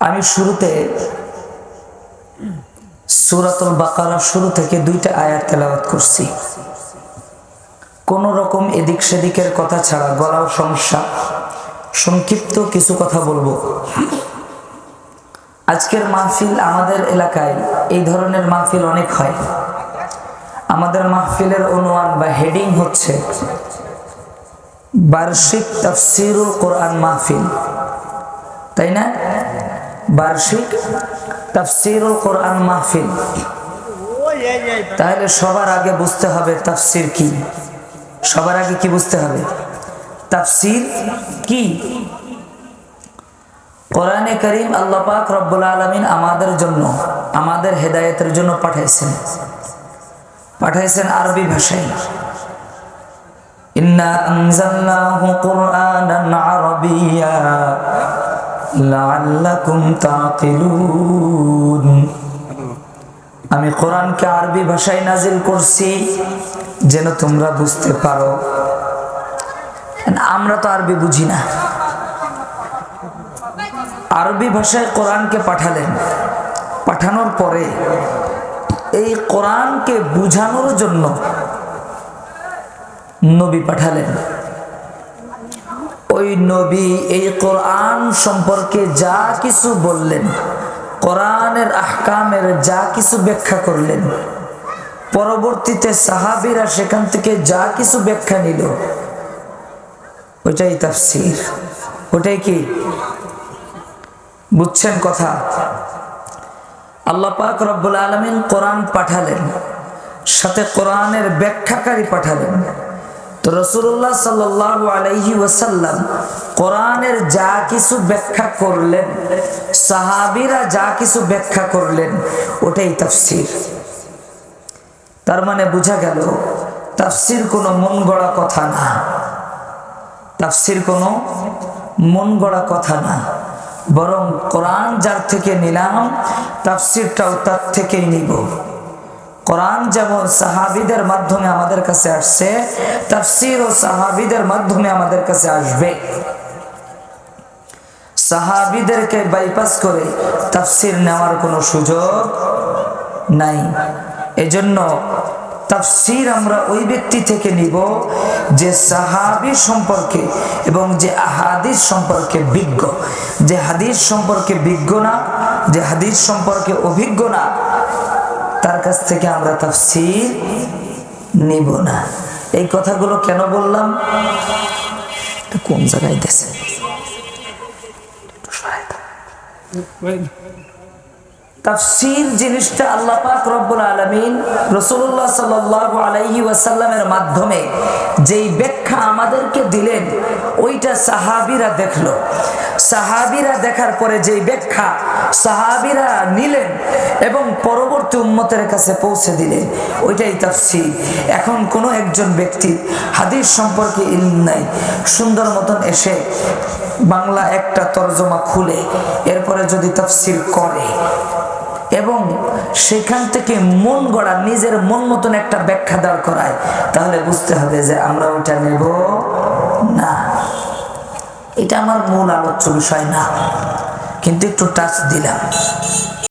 আমি শুরুতে সুরাতুল বাকারা শুরু থেকে দুইটা আয়াত তেলাওয়াত করছি। কোন রকম এদিক সেদিকের কথা ছাড়া গলাও সমস্যা। সংক্ষিপ্ত কিছু কথা বলব। আজকের মাহফিল আমাদের এলাকায় এই ধরনের মাহফিল অনেক হয়। আমাদের মাহফিলের অনুমান বা হেডিং হচ্ছে বার্ষিক তফসিরুল কোরআন মাহফিল। তাই না? বার্ষিক তাফসিরুল কোরআন মাহফিল। তাহলে সবার আগে বুঝতে হবে তাফসির কি। সবার আগে কি বুঝতে হবে? তাফসির কি? কোরআনে করিম আল্লাহ পাক রব্বুল আলমিন আমাদের জন্য, আমাদের হেদায়েতের জন্য পাঠাইছেন। পাঠাইছেন আরবি ভাষায়। ইন্না আনজালনাহু কুরআনান আরাবিয়্যা লাআল্লাকুম তাকিলুন আমি কোরআনকে আরবি ভাষায় নাজিল করছি, যেন তোমরা বুঝতে পারো। আমরা তো আরবি বুঝি না। আরবি ভাষায় কোরআনকে পাঠালেন। পাঠানোর পরে এই কোরআনকে বুঝানোর জন্য নবী পাঠালেন। ওই নবী এই কোরআন সম্পর্কে যা কিছু বললেন, কোরআনের আহকামের যা কিছু ব্যাখ্যা করলেন, পরবর্তীতে সাহাবিরা সেখান থেকে যা কিছু ব্যাখ্যা নিল, ওইটাই তাফসির। ওটাই কি? বুঝছেন কথা? আল্লাহ পাক রব্বুল আলমিন কোরআন পাঠালেন, সাথে কোরআনের ব্যাখ্যাকারী পাঠালেন। তো রসুল্লাহ সাল্লাহ আলাইহি ওয়াসাল্লাম কোরআনের যা কিছু ব্যাখ্যা করলেন, সাহাবিরা যা কিছু ব্যাখ্যা করলেন, ওটাই তাফসির। তার মানে বোঝা গেল, তাফসির কোনো মন গড়া কথা না। তাফসির কোনো মন গড়া কথা না। বরং কোরআন যার থেকে নিলাম, তাফসিরটাও তার থেকেই নিব। কোরআন যেমন সাহাবিদের মাধ্যমে আমাদের কাছে আসছে, তাফসির ও সাহাবিদের মাধ্যমে আমাদের কাছে আসবে। সাহাবিদেরকে বাইপাস করে তাফসির নেওয়ার কোনো সুযোগ নাই। এজন্য তাফসির আমরা ওই ব্যক্তি থেকে নিব যে সাহাবি সম্পর্কে এবং যে হাদিস সম্পর্কে বিজ্ঞ। যে হাদিস সম্পর্কে বিজ্ঞ না, যে হাদিস সম্পর্কে অভিজ্ঞ না তার কাছ থেকে আমরা তাফসির নিব না। এই কথাগুলো কেন বললাম? কোন জায়গায় দেশে তাফসির জিনিসটা আল্লাহ পাক রব্বুল আলমিন রসুল্লাহ সাল আলাইহি ওয়াসাল্লামের মাধ্যমে যেই ব্যাখ্যা আমাদেরকে দিলেন ওইটা সাহাবিরা দেখল। সাহাবিরা দেখার পরে যেই ব্যাখ্যা সাহাবিরা নিলেন এবং পরবর্তী উম্মতের কাছে পৌঁছে দিলেন, ওইটাই তাফসির। এখন কোনো একজন ব্যক্তি হাদিস সম্পর্কে ইলম নাই, সুন্দর মতন এসে বাংলা একটা তর্জমা খুলে, এরপরে যদি তাফসির করে এবং সেখান থেকে মন গড়া, নিজের মন মতন একটা ব্যাখ্যা দাঁড় করায়, তাহলে বুঝতে হবে যে আমরা ওইটা নেব এটা আমার মূল আলোচ্য বিষয় না। কিন্তু একটু টাচ দিলাম।